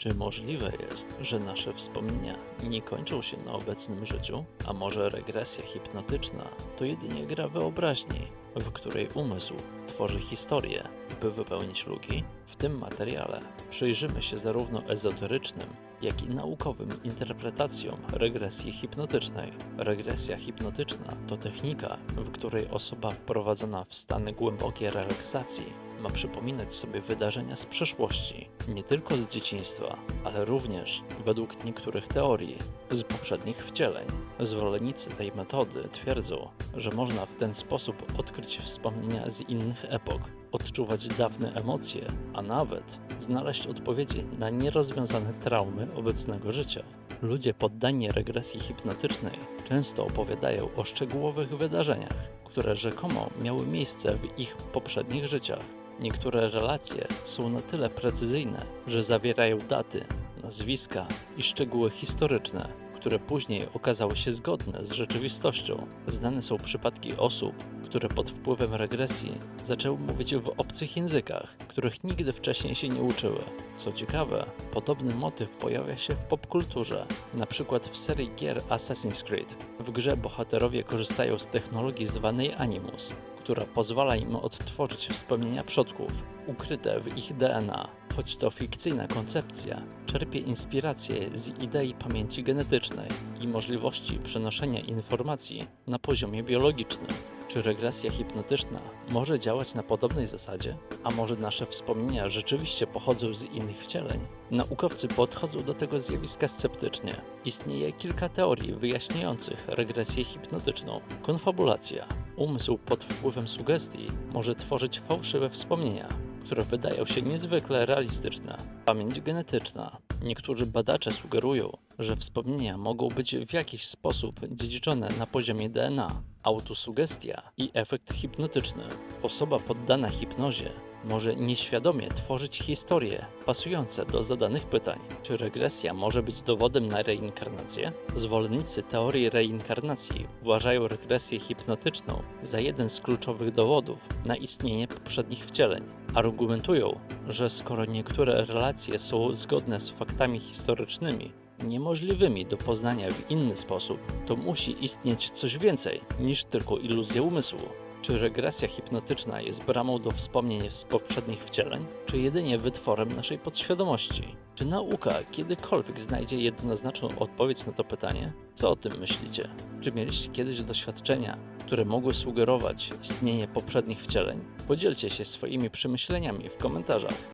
Czy możliwe jest, że nasze wspomnienia nie kończą się na obecnym życiu? A może regresja hipnotyczna to jedynie gra wyobraźni, w której umysł tworzy historię, by wypełnić luki? W tym materiale przyjrzymy się zarówno ezoterycznym, jak i naukowym interpretacjom regresji hipnotycznej. Regresja hipnotyczna to technika, w której osoba wprowadzona w stany głębokiej relaksacji ma przypominać sobie wydarzenia z przeszłości, nie tylko z dzieciństwa, ale również, według niektórych teorii, z poprzednich wcieleń. Zwolennicy tej metody twierdzą, że można w ten sposób odkryć wspomnienia z innych epok, odczuwać dawne emocje, a nawet znaleźć odpowiedzi na nierozwiązane traumy obecnego życia. Ludzie poddani regresji hipnotycznej często opowiadają o szczegółowych wydarzeniach, które rzekomo miały miejsce w ich poprzednich życiach. Niektóre relacje są na tyle precyzyjne, że zawierają daty, nazwiska i szczegóły historyczne, które później okazały się zgodne z rzeczywistością. Znane są przypadki osób, które pod wpływem regresji zaczęły mówić w obcych językach, których nigdy wcześniej się nie uczyły. Co ciekawe, podobny motyw pojawia się w popkulturze, przykład w serii gier Assassin's Creed. W grze bohaterowie korzystają z technologii zwanej Animus, która pozwala im odtworzyć wspomnienia przodków, ukryte w ich DNA. Choć to fikcyjna koncepcja, czerpie inspirację z idei pamięci genetycznej i możliwości przenoszenia informacji na poziomie biologicznym. Czy regresja hipnotyczna może działać na podobnej zasadzie? A może nasze wspomnienia rzeczywiście pochodzą z innych wcieleń? Naukowcy podchodzą do tego zjawiska sceptycznie. Istnieje kilka teorii wyjaśniających regresję hipnotyczną. Konfabulacja. Umysł pod wpływem sugestii może tworzyć fałszywe wspomnienia, które wydają się niezwykle realistyczne. Pamięć genetyczna. Niektórzy badacze sugerują, że wspomnienia mogą być w jakiś sposób dziedziczone na poziomie DNA. Autosugestia i efekt hipnotyczny. Osoba poddana hipnozie może nieświadomie tworzyć historie pasujące do zadanych pytań. Czy regresja może być dowodem na reinkarnację? Zwolennicy teorii reinkarnacji uważają regresję hipnotyczną za jeden z kluczowych dowodów na istnienie poprzednich wcieleń. Argumentują, że skoro niektóre relacje są zgodne z faktami historycznymi, niemożliwymi do poznania w inny sposób, to musi istnieć coś więcej niż tylko iluzja umysłu. Czy regresja hipnotyczna jest bramą do wspomnień z poprzednich wcieleń, czy jedynie wytworem naszej podświadomości? Czy nauka kiedykolwiek znajdzie jednoznaczną odpowiedź na to pytanie? Co o tym myślicie? Czy mieliście kiedyś doświadczenia, które mogły sugerować istnienie poprzednich wcieleń? Podzielcie się swoimi przemyśleniami w komentarzach.